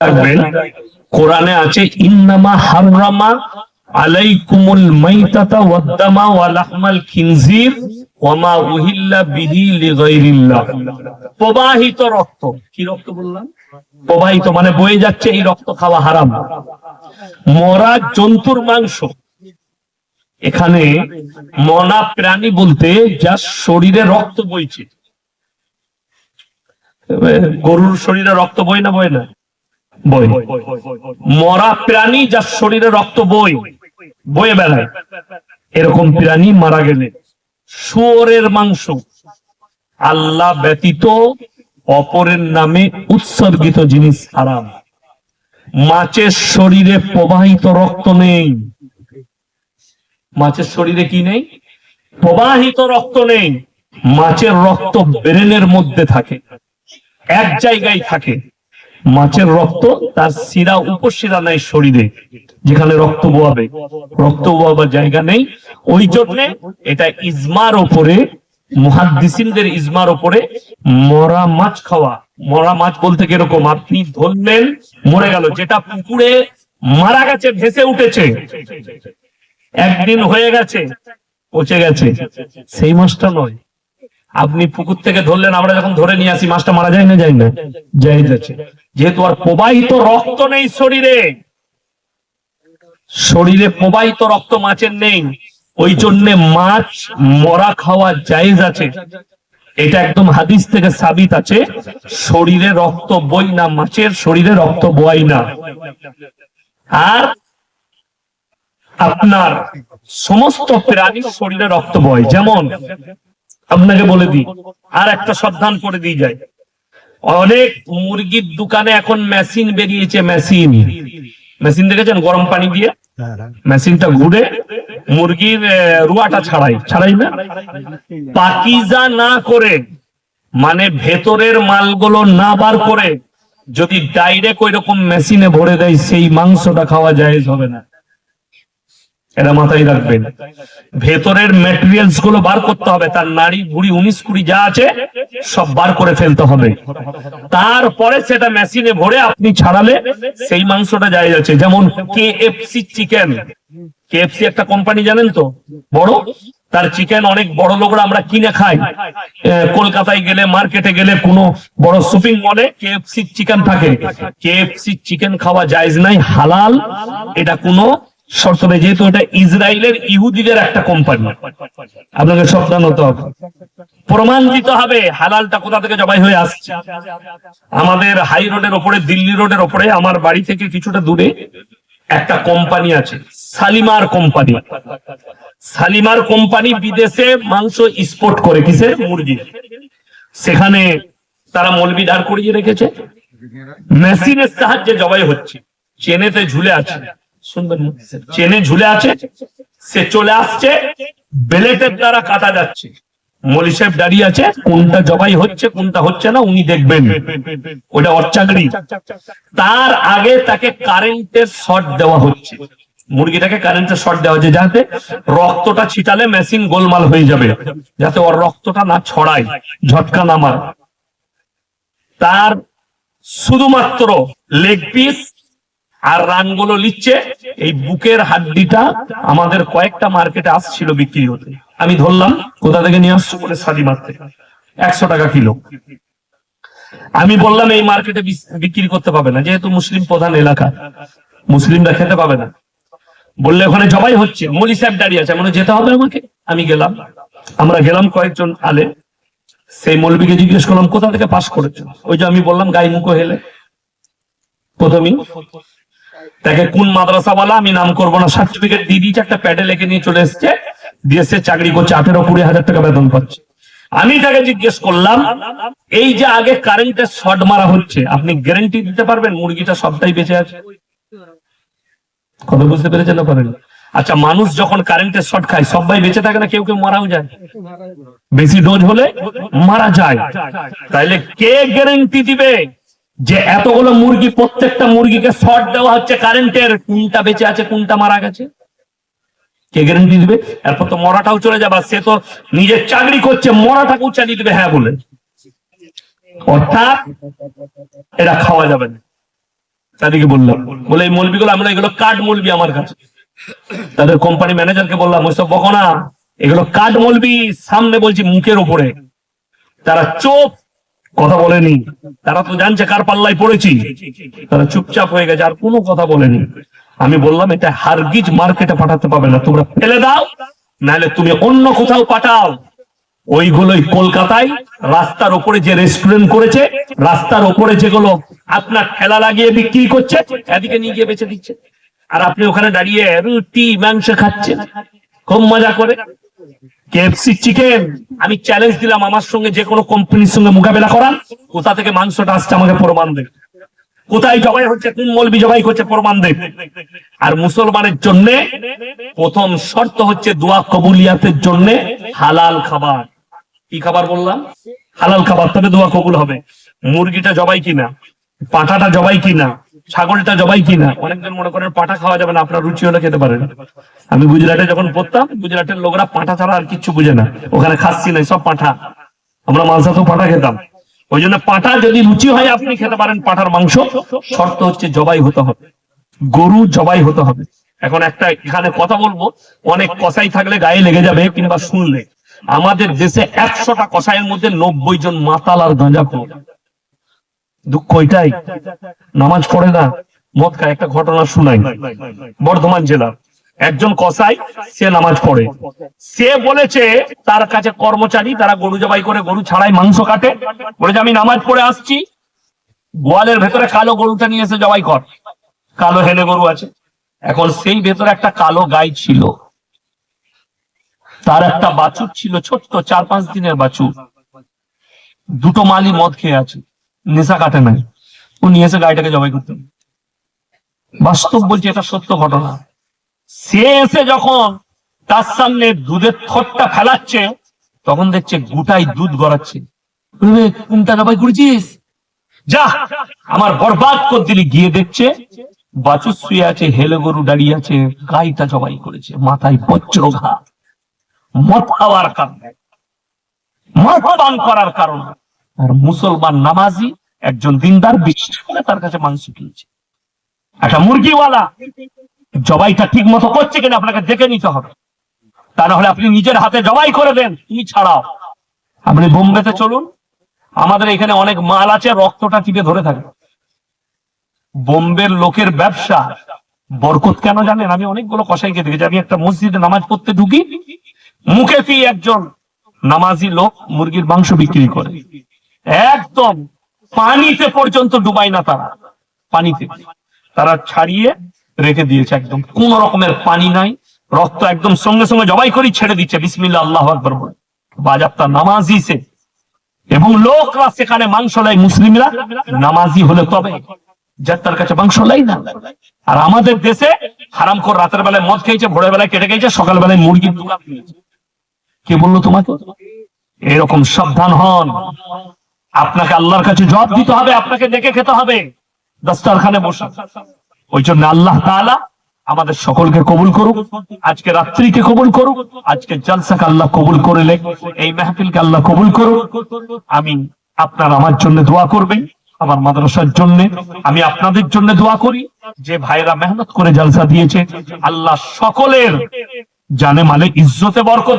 রাখবেন কোরআনে আছে, ইন্নামা আলাইকুমুল মাইতাতা ওয়া লাহমাল খিনজির ওয়া মা উহিল্লা বিহি লিগাইরিল্লাহ। প্রবাহিত রক্ত। কি রক্ত বললাম? প্রবাহিত মানে বয়ে যাচ্ছে, এই রক্ত খাওয়া হারাম। মরা জন্তুর মাংস। এখানে মনা প্রাণী বলতে যা শরীরে রক্ত বইছে। গরুর শরীরে রক্ত বই না বই না? বই। মরা প্রাণী যার শরীরে রক্ত বই বয়ে বেড়ায়। এরকম প্রাণী মারা গেলে শুয়োরের মাংস। আল্লাহ ব্যতীত অপরের নামে উৎসর্গিত জিনিস হারাম। মাছের শরীরে প্রবাহিত রক্ত নেই। মাছের শরীরে কি নেই? প্রবাহিত রক্ত নেই। মাছের রক্ত ব্রেনের মধ্যে থাকে। এক জায়গায় থাকে। মাছের রক্ত তার শিরা উপশিরা নাই শরীরে, যেখানে রক্ত বোয়াবে। রক্ত বোয়াবার জায়গা নেই। ওই জন্য এটা ইজমার ওপরে, মুহাদ্দিসিনদের ইজমার ওপরে মরা মাছ খাওয়া। মরা মাছ বলতে কীরকম? আপনি ধরলেন, মরে গেল। যেটা পুকুরে মারা গেছে, ভেসে উঠেছে, একদিন হয়ে গেছে, পচে গেছে। সেই মাছটা নয়। আপনি পুকুর থেকে ধরলেন, আমরা যখন ধরে নিয়ে আসি, মাছটা মারা যায় না যায় না? যায় যাচ্ছে। যেহেতু আর প্রবাহিত রক্ত নেই শরীরে শরীরে প্রবাহিত রক্ত মাছের নেই, ওই জন্য মাছ মরা খাওয়া জায়েজ আছে। এটা একদম হাদিস থেকে সাবিত আছে, শরীরে রক্ত বই না, মাছের শরীরে রক্ত বয় না। আর আপনার সমস্ত প্রাণীর শরীরে রক্ত বয়, যেমন আপনাকে বলে দিই আর একটা সাবধান করে দিয়ে যায়। অনেক মুরগির দোকানে এখন মেশিন বেরিয়েছে মেশিন। মেশিন দেখেছেন? গরম পানি দিয়ে? মেশিনটা ঘুরে মুরগির রুয়াটা ছাড়াই। ছাড়াই না? পাকিজা না করে মানে ভেতরের মালগুলো না বার করে যদি ডাইরেক্ট ওই রকম মেশিনে ভরে দেয় সেই মাংসটা খাওয়া জায়েজ হবে না। এটা মাথায় রাখবেন। ভেতরের মেটেরিয়ালসগুলো বার করতে হবে। তার নাড়ি, বুড়ি, উনিশ কুড়ি যা আছে, সব বার করে ফেলতে হবে। তারপরে সেটা মেশিনে ভরে আপনি ছাড়ালে সেই মাংসটা যায় যাচ্ছে। যেমন কে এফসি চিকেন কেএফসি একটা কোম্পানি জানেন তো? বড়? তার চিকেন অনেক বড় লোকরা আমরা কিনে খাই। কলকাতায় গেলে মার্কেটে গেলে কোনো বড় শপিং মলে কেএফসি চিকেন থাকে। কেএফসি চিকেন খাওয়া জায়েজ নাই, হালাল। এটা কোনো শর্ত যেহেতু এটা ইসরায়েলের ইহুদিদের একটা কোম্পানি আপনাকে হতে হবে। প্রমাণ দিতে হবে, হালালটা কোথা থেকে জবাই হয়ে আসছে। আমাদের হাই রোডের ওপরে, দিল্লি রোডের ওপরে, আমার বাড়ি থেকে কিছুটা দূরে একটা কোম্পানি আছে, সালিমার কোম্পানি সালিমার কোম্পানি বিদেশে মাংস এক্সপোর্ট করে, কিসের? মুরগি সেখানে তারা মলবি দাঁড় করিয়ে রেখেছে। মেশিনের সাহায্যে জবাই হচ্ছে। চেনেতে ঝুলে আছে। শুনবেন চেনে ঝুলে আছে, সে চলে আসছে বেলেটের দ্বারা কাটা যাচ্ছে। মলি সাহেব দাঁড়িয়ে আছে, কোনটা জবাই হচ্ছে, কোনটা হচ্ছে না, উনি দেখবেন। ওটা ওর চাকরি তার আগে তাকে কারেন্টের শর্ট দেওয়া হচ্ছে। মুরগিটাকে কারেন্টের শর্ট দেওয়া হচ্ছে যাতে রক্তটা ছিটালে মেশিন গোলমাল হয়ে যাবে, যাতে ওর রক্তটা না ছড়ায়, ঝটকা না মার। তার শুধুমাত্র লেগ পিস আর রানগুলো লিচ্ছে এই বুকের হাড্ডিটা আমাদের কয়েকটা মার্কেটে আসছিল বিক্রি হতে। আমি ধরলাম, কোথা থেকে নিয়ে আসছো বলে সাদি মারতে। একশো টাকা কিলো। আমি বললাম, এই মার্কেটে বিক্রি করতে পাবে না, যেহেতু মুসলিম প্রধান এলাকা, মুসলিমরা খেতে পাবে না। বললে, ওখানে জবাই হচ্ছে, মলি সাহেব দাঁড়িয়ে আছে। মানে যেতে হবে আমাকে। আমি গেলাম। আমরা গেলাম কয়েকজন আলে। সেই মৌলবীকে জিজ্ঞেস করলাম, কোথা থেকে পাস করেছ? ওই যে আমি বললাম গাই মুখো হেলে। প্রথমেই তাকে কোন মাদ্রাসাওয়ালা আমি নাম করব না। সার্টিফিকেট দিয়ে দিয়েছে, একটা প্যাডে লেখে নিয়ে চলে এসছে। দিয়ে সে চাকরি করছে, আঠেরো কুড়ি হাজার টাকা বেতন পাচ্ছে। আমি তাকে জিজ্ঞেস করলাম, এই যে আগে কারেন্টের শর্ট মারা হচ্ছে, আপনি গ্যারেন্টি দিতে পারবেন? মুরগিটা সবটাই বেঁচে আছে। কথা বুঝতে পেরেছেন না পারেন আচ্ছা মানুষ যখন কারেন্টের শর্ট খায়, সবাই বেঁচে থাকে না? কেউ কেউ মারাও যায়। বেশি ডোজ হলে মারা যায়। তাইলে কে গ্যারেন্টি দিবে? যে এতগুলো মুরগি, প্রত্যেকটা মুরগিকে শর্ট দেওয়া হচ্ছে কারেন্টের কোনটা বেঁচে আছে, কোনটা মারা গেছে? কে গ্যারেন্টি দিবে? এরপর তো মরাটাও চলে যাবে সে তো নিজের চাকরি করছে মরাটাকেও চালিয়ে দিবে হ্যাঁ বলে। অর্থাৎ এটা খাওয়া যাবে না। তাদেরকে বললাম, বলে এই মলবিগুলো আমরা, এগুলো কাঠ মলবি আমার কাছে। তাদের কোম্পানি ম্যানেজারকে বললাম ওইসব বকো না এগুলো কাঠ মলবি সামনে বলছি মুখের উপরে। তারা চোপ কথা বলেনি। তারা তো জানছে কার পাল্লায় পড়েছি। তারা চুপচাপ হয়ে গেছে, আর কোনো কথা বলেনি। আমি বললাম, এটা হারগিজ মার্কেটে পাঠাতে পারবে না, তোমরা ফেলে দাও, নাহলে তুমি অন্য কোথাও পাঠাও। ওইগুলোই কলকাতায়, রাস্তার উপরে যে রেস্টুরেন্ট করেছে, রাস্তার উপরে যেগুলো আপনার ঠেলা লাগিয়ে বিক্রি করছে, এদিকে নিয়ে গিয়ে বেঁচে দিচ্ছে। আর আপনি ওখানে দাঁড়িয়ে রুটি, মাংস খাচ্ছেন, খুব মজা করে। কেএফসি চিকেন আমি চ্যালেঞ্জ দিলাম আমার সঙ্গে যে কোনো কোম্পানির সঙ্গে মোকাবেলা করান কোথা থেকে মাংসটা আসছে আমাকে প্রমাণ দেবে কোথায় জবাই হচ্ছে, কোন মলবি জবাই করছে প্রমাণ দেবে আর মুসলমানের জন্য প্রথম শর্ত হচ্ছে দোয়া কবুলিয়াতের জন্য হালাল খাবার। কি খাবার বললাম? হালাল খাবার তবে দোয়া কবুল হবে। মুরগিটা জবাই কিনা? পাঠাটা জবাই কিনা? ছাগলটা জবাই কিনা? অনেকজন মনে করেন পাঠা খাওয়া যাবে না, আপনার রুচি হলে খেতে পারেন। আমি গুজরাটে যখন পড়তাম, গুজরাটের লোকরা পাঠা ছাড়া আর কিচ্ছু বুঝে না। ওখানে খাচ্ছি না সব পাঠা। আমরা মাঝে তো পাঠা খেতাম। ওই জন্য পাঠা যদি রুচি হয়, আপনি খেতে পারেন পাঠার মাংস। শর্ত হচ্ছে জবাই হতে হবে। গরু জবাই হতে হবে। এখন একটা এখানে কথা বলব, অনেক কসাই থাকলে গায়ে লেগে যাবে কিংবা শুনলে। আমাদের দেশে একশোটা কসাইয়ের মধ্যে নব্বই জন মাতাল আর গাঁজা খোর দুঃখ এটাই। নামাজ পড়ে না, মদ খায়, একটা ঘটনা শুনাই। বর্ধমান জেলা। একজন কসাই, সে নামাজ পড়ে। সে বলেছে, তার কাছে কর্মচারী, তারা গরু জবাই করে গরু ছাড়াই মাংস কাটে। বলেছে, আমি নামাজ পড়ে আসছি। গোয়ালের ভেতরে কালো গরুটা নিয়ে এসে জবাই কর। কালো হেলে গরু আছে। এখন সেই ভেতরে একটা কালো গাই ছিল। তার একটা বাছুর ছিল, ছোট্ট চার পাঁচ দিনের বাছুর। দুটো মালি মদ খেয়ে আছে। নেশা কাটে নাই। ও নিয়ে এসে গাড়িটাকে জবাই করতে বাস্তব বলছি, এটা সত্য ঘটনা। সে এসে যখন তার সামনে দুধের থরটা ফেলাচ্ছে, তখন দেখছে গোটাই দুধ গড়াচ্ছে। কোনটা জবাই করেছিস? যা, আমার বরবাদ করে। দিলি গিয়ে দেখছে বাছুর শুয়ে আছে, হেলে গরু দাঁড়িয়ে আছে, গাইটা জবাই করেছে, মাথায় বজ্র ঘা মদ খাওয়ার কারণে। মদ পান করার কারণে। আর মুসলমান নামাজি একজন দিনদার বিশ্বাস করে তার কাছে মাংস কিনছে। একটা মুরগিওয়ালা, জবাইটা ঠিক মতো করছে কিনা আপনাকে দেখে নিতে হবে। তা না হলে আপনি নিজের হাতে জবাই করে দেন তুমি ছাড়াও। আপনি বোম্বেতে চলুন, আমাদের এখানে অনেক মাল আছে, রক্তটা টিপে ধরে থাকে। বোম্বের লোকের ব্যবসা বরকত কেন জানেন? আমি অনেকগুলো কষাইকে দেখেছি। আমি একটা মসজিদে নামাজ পড়তে ঢুকি, মুখে একজন নামাজি লোক মুরগির মাংস বিক্রি করে। একদম পানিতে পর্যন্ত ডুবাই না তারা। পানিতে। তারা ছাড়িয়ে রেখে দিয়েছে একদম। কোন রকমের পানি নাই। রক্ত একদম সঙ্গে সঙ্গে জবাই করি ছেড়ে দিচ্ছে। বিসমিল্লা আল্লাহ আকবর বলে। বাজাবটা নামাজি সে। এবং লোকরা সেখানে মাংস লাই মুসলিমরা নামাজি হলে তবে যার তার কাছে মাংস লাই না। আর আমাদের দেশে হারাম করে রাতের বেলায় মদ খেয়েছে, ভোরের বেলায় কেটে খেয়েছে, সকাল বেলায় মুরগির কে বলল তোমাকে? এরকম সাবধান হন। আপনাকে আল্লাহর কাছে জবাব দিতে হবে, আপনাকে ডেকে খেতে হবে। দস্তারখানে বসে। ওই জন্য আল্লাহ তাআলা আমাদের সকলকে কবুল করুক, আজকে রাত্রিকে কবুল করুক, আজকে জলসাকে আল্লাহ কবুল করলে এই মেহফিলকে আল্লাহ কবুল করুক। আমি আপনার আমার জন্য দোয়া করবেন, আমার মাদ্রাসার জন্য। আমি আপনাদের জন্য দোয়া করি, যে ভাইরা মেহনত করে জলসা দিয়েছে, আল্লাহ সকলের জানে মানে ইজ্জতে বরকত